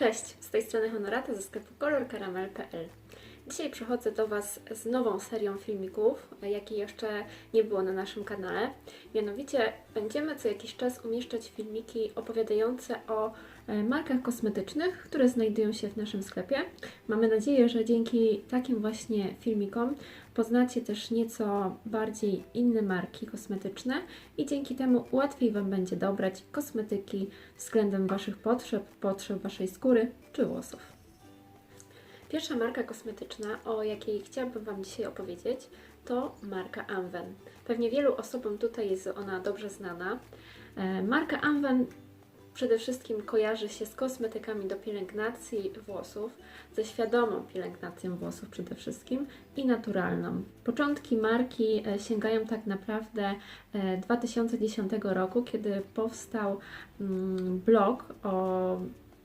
Cześć, z tej strony Honorata ze sklepu kolorkaramel.pl. Dzisiaj przychodzę do Was z nową serią filmików, jakiej jeszcze nie było na naszym kanale. Mianowicie będziemy co jakiś czas umieszczać filmiki opowiadające o markach kosmetycznych, które znajdują się w naszym sklepie. Mamy nadzieję, że dzięki takim właśnie filmikom poznacie też nieco bardziej inne marki kosmetyczne i dzięki temu łatwiej Wam będzie dobrać kosmetyki względem Waszych potrzeb, potrzeb Waszej skóry czy włosów. Pierwsza marka kosmetyczna, o jakiej chciałabym Wam dzisiaj opowiedzieć, to marka Anwen. Pewnie wielu osobom tutaj jest ona dobrze znana. E, Marka Anwen przede wszystkim kojarzy się z kosmetykami do pielęgnacji włosów, ze świadomą pielęgnacją włosów przede wszystkim i naturalną. Początki marki e, sięgają tak naprawdę e, 2010 roku, kiedy powstał mm, blog o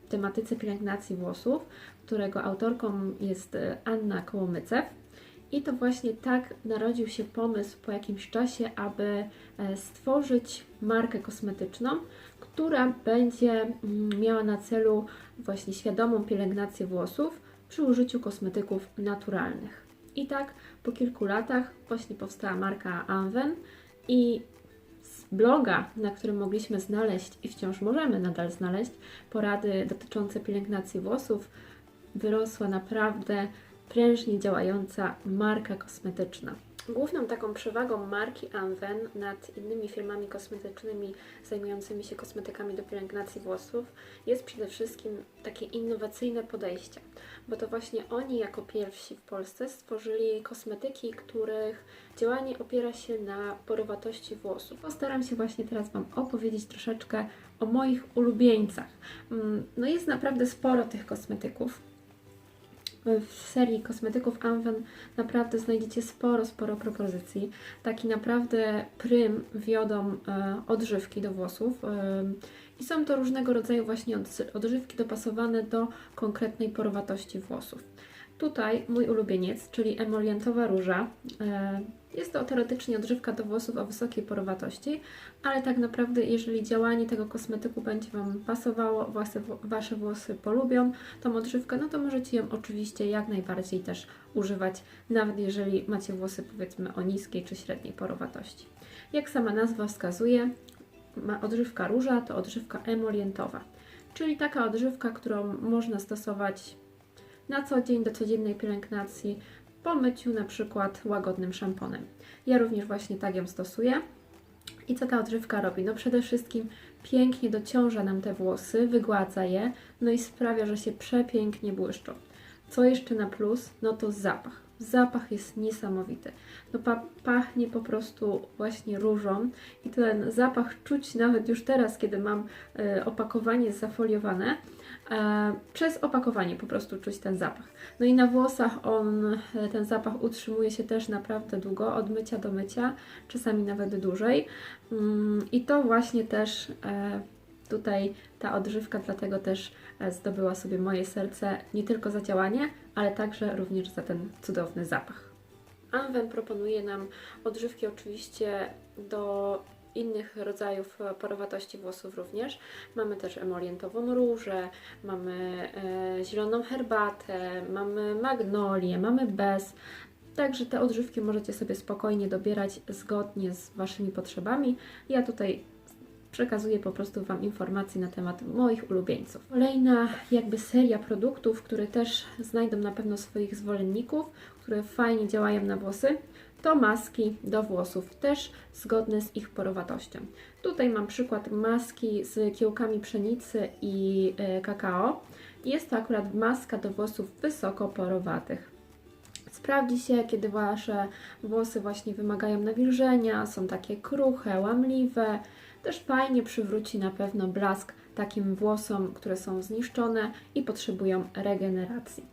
tematyce pielęgnacji włosów, którego autorką jest e, Anna Kołomycew. I to właśnie tak narodził się pomysł po jakimś czasie, aby e, stworzyć markę kosmetyczną, która będzie mm, miała na celu właśnie świadomą pielęgnację włosów przy użyciu kosmetyków naturalnych. I tak po kilku latach właśnie powstała marka Anwen i z bloga, na którym mogliśmy znaleźć i wciąż możemy nadal znaleźć porady dotyczące pielęgnacji włosów, wyrosła naprawdę prężnie działająca marka kosmetyczna. Główną taką przewagą marki Anwen nad innymi firmami kosmetycznymi zajmującymi się kosmetykami do pielęgnacji włosów jest przede wszystkim takie innowacyjne podejście, bo to właśnie oni jako pierwsi w Polsce stworzyli kosmetyki, których działanie opiera się na porowatości włosów. Postaram się właśnie teraz Wam opowiedzieć troszeczkę o moich ulubieńcach. Mm, No jest naprawdę sporo tych kosmetyków w serii kosmetyków Anwen naprawdę znajdziecie sporo, sporo propozycji. Taki naprawdę prym wiodą e, odżywki do włosów. E, I są to różnego rodzaju właśnie od, odżywki dopasowane do konkretnej porowatości włosów. Tutaj mój ulubieniec, czyli emolientowa róża. Jest to teoretycznie odżywka do włosów o wysokiej porowatości, ale tak naprawdę, jeżeli działanie tego kosmetyku będzie Wam pasowało, wasze, wasze włosy polubią tą odżywkę, no to możecie ją oczywiście jak najbardziej też używać, nawet jeżeli macie włosy powiedzmy o niskiej czy średniej porowatości. Jak sama nazwa wskazuje, ma odżywka róża to odżywka emolientowa, czyli taka odżywka, którą można stosować na co dzień do codziennej pielęgnacji po myciu na przykład łagodnym szamponem. Ja również właśnie tak ją stosuję. I co ta odżywka robi? No przede wszystkim pięknie dociąża nam te włosy, wygładza je, no i sprawia, że się przepięknie błyszczą. Co jeszcze na plus? No to zapach. Zapach jest niesamowity. No pa pachnie po prostu właśnie różą i ten zapach czuć nawet już teraz, kiedy mam y, opakowanie zafoliowane, E, przez opakowanie po prostu czuć ten zapach. No i na włosach on, e, ten zapach utrzymuje się też naprawdę długo, od mycia do mycia, czasami nawet dłużej. Mm, I to właśnie też e, tutaj ta odżywka, dlatego też zdobyła sobie moje serce nie tylko za działanie, ale także również za ten cudowny zapach. Anwen proponuje nam odżywki oczywiście do innych rodzajów porowatości włosów również. Mamy też emolientową różę, mamy e, zieloną herbatę, mamy magnolię, mamy bez. Także te odżywki możecie sobie spokojnie dobierać zgodnie z Waszymi potrzebami. Ja tutaj przekazuję po prostu Wam informacje na temat moich ulubieńców. Kolejna jakby seria produktów, które też znajdą na pewno swoich zwolenników, które fajnie działają na włosy, to maski do włosów, też zgodne z ich porowatością. Tutaj mam przykład maski z kiełkami pszenicy i e, kakao. Jest to akurat maska do włosów wysoko porowatych. Sprawdzi się, kiedy Wasze włosy właśnie wymagają nawilżenia, są takie kruche, łamliwe. Też fajnie przywróci na pewno blask takim włosom, które są zniszczone i potrzebują regeneracji.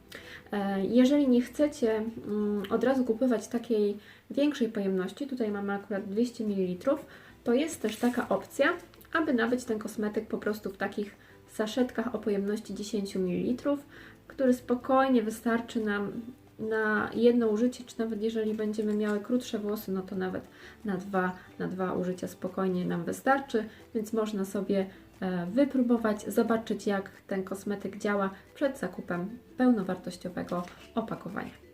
E, jeżeli nie chcecie mm, od razu kupować takiej większej pojemności, tutaj mamy akurat 200 ml, to jest też taka opcja, aby nabyć ten kosmetyk po prostu w takich saszetkach o pojemności 10 ml, który spokojnie wystarczy nam na jedno użycie, czy nawet jeżeli będziemy miały krótsze włosy, no to nawet na dwa, na dwa użycia spokojnie nam wystarczy, więc można sobie e, wypróbować, zobaczyć jak ten kosmetyk działa przed zakupem pełnowartościowego opakowania.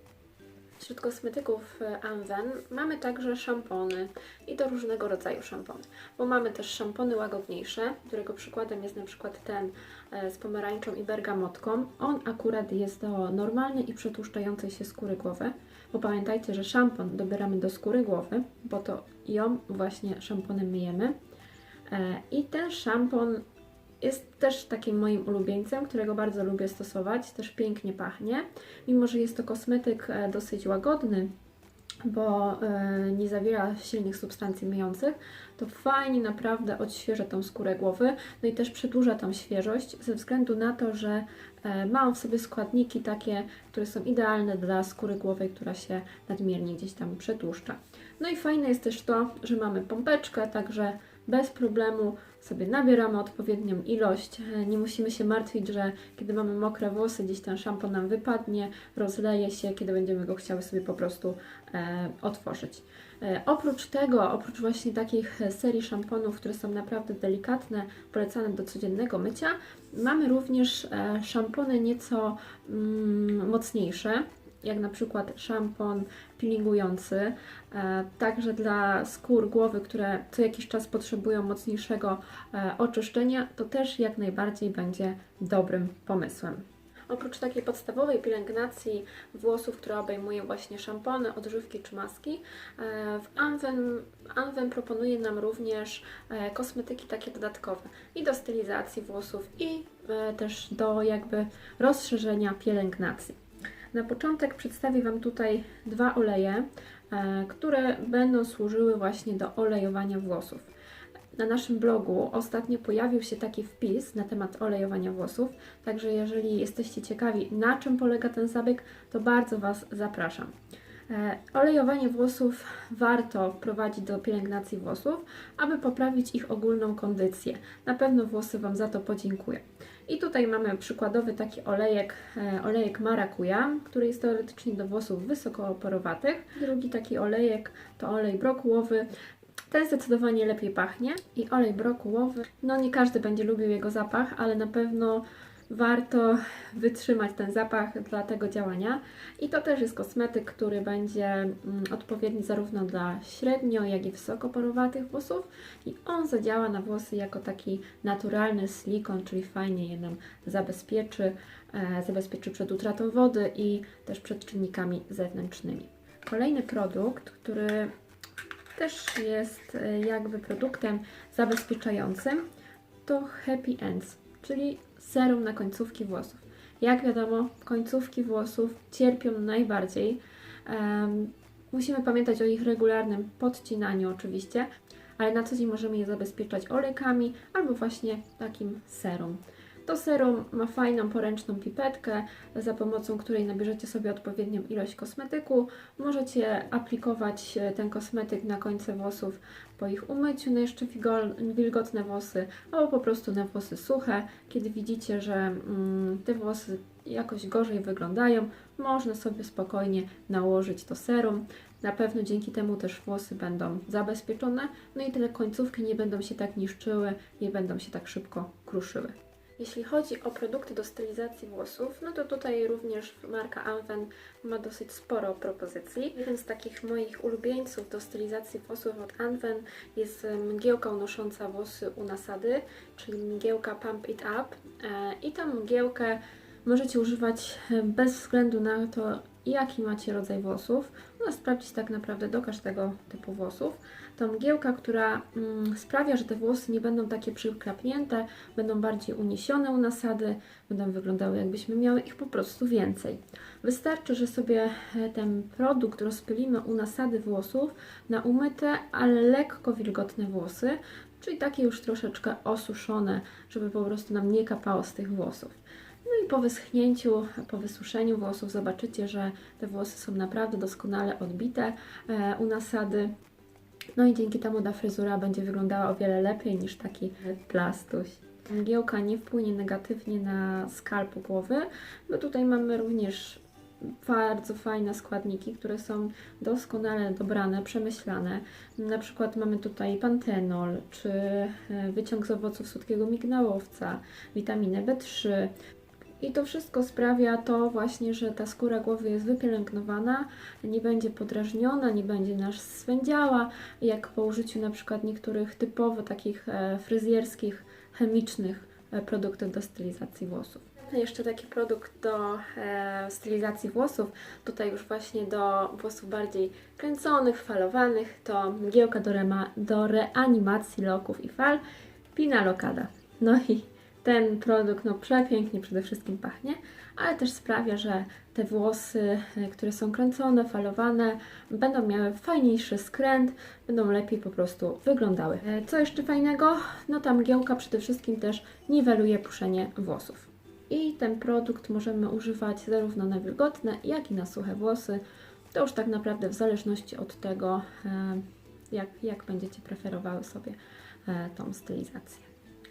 Wśród kosmetyków e, Anwen mamy także szampony i to różnego rodzaju szampony, bo mamy też szampony łagodniejsze, którego przykładem jest na przykład ten e, z pomarańczą i bergamotką. On akurat jest do normalnej i przetłuszczającej się skóry głowy, bo pamiętajcie, że szampon dobieramy do skóry głowy, bo to ją właśnie szamponem myjemy. E, I ten szampon jest też takim moim ulubieńcem, którego bardzo lubię stosować, też pięknie pachnie. Mimo, że jest to kosmetyk e, dosyć łagodny, bo e, nie zawiera silnych substancji myjących, to fajnie naprawdę odświeża tą skórę głowy, no i też przedłuża tą świeżość, ze względu na to, że e, ma w sobie składniki takie, które są idealne dla skóry głowy, która się nadmiernie gdzieś tam przetłuszcza. No i fajne jest też to, że mamy pompeczkę, także bez problemu sobie nabieramy odpowiednią ilość. E, Nie musimy się martwić, że kiedy mamy mokre włosy, gdzieś ten szampon nam wypadnie, rozleje się, kiedy będziemy go chciały sobie po prostu e, otworzyć. E, oprócz tego, oprócz właśnie takich serii szamponów, które są naprawdę delikatne, polecane do codziennego mycia, mamy również e, szampony nieco mm, mocniejsze, jak na przykład szampon peelingujący, e, także dla skór głowy, które co jakiś czas potrzebują mocniejszego e, oczyszczenia, to też jak najbardziej będzie dobrym pomysłem. Oprócz takiej podstawowej pielęgnacji włosów, która obejmuje właśnie szampony, odżywki czy maski, e, w Anwen, Anwen proponuje nam również kosmetyki takie dodatkowe i do stylizacji włosów i też do jakby rozszerzenia pielęgnacji. Na początek przedstawię Wam tutaj dwa oleje, e, które będą służyły właśnie do olejowania włosów. Na naszym blogu ostatnio pojawił się taki wpis na temat olejowania włosów, także jeżeli jesteście ciekawi, na czym polega ten zabieg, to bardzo Was zapraszam. E, Olejowanie włosów warto wprowadzić do pielęgnacji włosów, aby poprawić ich ogólną kondycję. Na pewno włosy Wam za to podziękują. I tutaj mamy przykładowy taki olejek, e, olejek marakuja, który jest teoretycznie do włosów wysokooporowatych. Drugi taki olejek to olej brokułowy. Ten zdecydowanie lepiej pachnie i olej brokułowy, no nie każdy będzie lubił jego zapach, ale na pewno warto wytrzymać ten zapach dla tego działania. I to też jest kosmetyk, który będzie mm, odpowiedni zarówno dla średnio, jak i wysokoporowatych włosów i on zadziała na włosy jako taki naturalny silikon, czyli fajnie je nam zabezpieczy, e, zabezpieczy przed utratą wody i też przed czynnikami zewnętrznymi. Kolejny produkt, który też jest e, jakby produktem zabezpieczającym, to Happy Ends, czyli serum na końcówki włosów. Jak wiadomo, końcówki włosów cierpią najbardziej. Em, musimy pamiętać o ich regularnym podcinaniu oczywiście, ale na co dzień możemy je zabezpieczać olejkami albo właśnie takim serum. To serum ma fajną poręczną pipetkę, za pomocą której nabierzecie sobie odpowiednią ilość kosmetyku. Możecie aplikować e, ten kosmetyk na końce włosów po ich umyciu na jeszcze wigol- wilgotne włosy, albo po prostu na włosy suche. Kiedy widzicie, że mm, te włosy jakoś gorzej wyglądają, można sobie spokojnie nałożyć to serum. Na pewno dzięki temu też włosy będą zabezpieczone, no i te końcówki nie będą się tak niszczyły, nie będą się tak szybko kruszyły. Jeśli chodzi o produkty do stylizacji włosów, no to tutaj również marka Anwen ma dosyć sporo propozycji. Jeden z takich moich ulubieńców do stylizacji włosów od Anwen jest mgiełka unosząca włosy u nasady, czyli mgiełka Pump It Up. E, I tą mgiełkę możecie używać e, bez względu na to, jaki macie rodzaj włosów. Ona sprawdzić tak naprawdę do każdego typu włosów. To mgiełka, która mm, sprawia, że te włosy nie będą takie przyklapnięte, będą bardziej uniesione u nasady, będą wyglądały jakbyśmy miały ich po prostu więcej. Wystarczy, że sobie e, ten produkt rozpylimy u nasady włosów na umyte, ale lekko wilgotne włosy, czyli takie już troszeczkę osuszone, żeby po prostu nam nie kapało z tych włosów. No i po wyschnięciu, po wysuszeniu włosów zobaczycie, że te włosy są naprawdę doskonale odbite e, u nasady. No i dzięki temu ta fryzura będzie wyglądała o wiele lepiej niż taki plastuś. Mgiełka nie wpłynie negatywnie na skalp głowy, bo tutaj mamy również bardzo fajne składniki, które są doskonale dobrane, przemyślane. Na przykład mamy tutaj pantenol, czy e, wyciąg z owoców słodkiego migdałowca, witaminę B3. I to wszystko sprawia to właśnie, że ta skóra głowy jest wypielęgnowana, nie będzie podrażniona, nie będzie nas swędziała, jak po użyciu na przykład niektórych typowo takich e, fryzjerskich, chemicznych e, produktów do stylizacji włosów. Jeszcze taki produkt do e, stylizacji włosów, tutaj już właśnie do włosów bardziej kręconych, falowanych, to mgiełka do, rema, do reanimacji loków i fal, Pina Locada. No i ten produkt no przepięknie przede wszystkim pachnie, ale też sprawia, że te włosy, e, które są kręcone, falowane, będą miały fajniejszy skręt, będą lepiej po prostu wyglądały. E, Co jeszcze fajnego? No ta mgiełka przede wszystkim też niweluje puszenie włosów. I ten produkt możemy używać zarówno na wilgotne, jak i na suche włosy. To już tak naprawdę w zależności od tego, e, jak, jak będziecie preferowały sobie e, tą stylizację.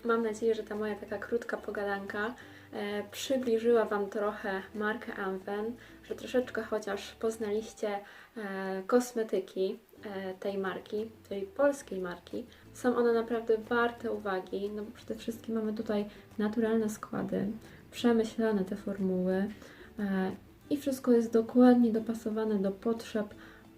Mam nadzieję, że ta moja taka krótka pogadanka e, przybliżyła Wam trochę markę Anwen, że troszeczkę chociaż poznaliście e, kosmetyki e, tej marki, tej polskiej marki. Są one naprawdę warte uwagi, no bo przede wszystkim mamy tutaj naturalne składy, przemyślane te formuły i wszystko jest dokładnie dopasowane do potrzeb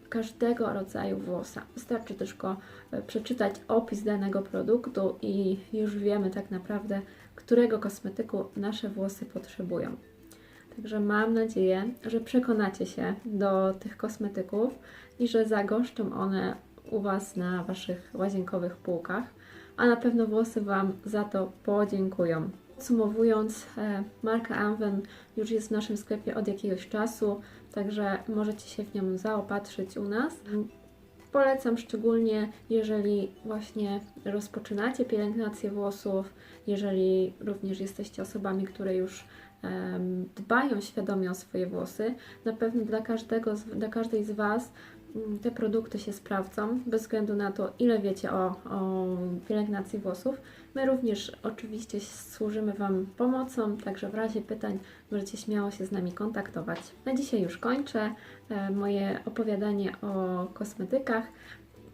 każdego rodzaju włosa. Wystarczy tylko e, przeczytać opis danego produktu i już wiemy tak naprawdę, którego kosmetyku nasze włosy potrzebują. Także mam nadzieję, że przekonacie się do tych kosmetyków i że zagoszczą one u Was na Waszych łazienkowych półkach, a na pewno włosy Wam za to podziękują. Podsumowując, e, marka Anwen już jest w naszym sklepie od jakiegoś czasu, także możecie się w nią zaopatrzyć u nas. Polecam szczególnie, jeżeli właśnie rozpoczynacie pielęgnację włosów, jeżeli również jesteście osobami, które już dbają świadomie o swoje włosy. Na pewno dla, każdego, dla każdej z Was te produkty się sprawdzą, bez względu na to, ile wiecie o, o pielęgnacji włosów. My również oczywiście służymy Wam pomocą, także w razie pytań możecie śmiało się z nami kontaktować. Na dzisiaj już kończę e, moje opowiadanie o kosmetykach.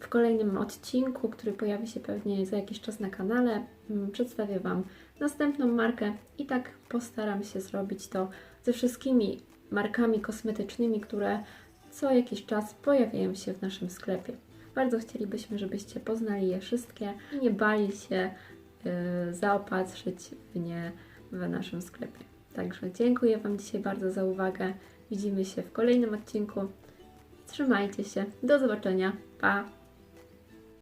W kolejnym odcinku, który pojawi się pewnie za jakiś czas na kanale, mm, przedstawię Wam następną markę i tak postaram się zrobić to ze wszystkimi markami kosmetycznymi, które co jakiś czas pojawiają się w naszym sklepie. Bardzo chcielibyśmy, żebyście poznali je wszystkie i nie bali się y, zaopatrzyć w nie w naszym sklepie. Także dziękuję Wam dzisiaj bardzo za uwagę. Widzimy się w kolejnym odcinku. Trzymajcie się. Do zobaczenia. Pa!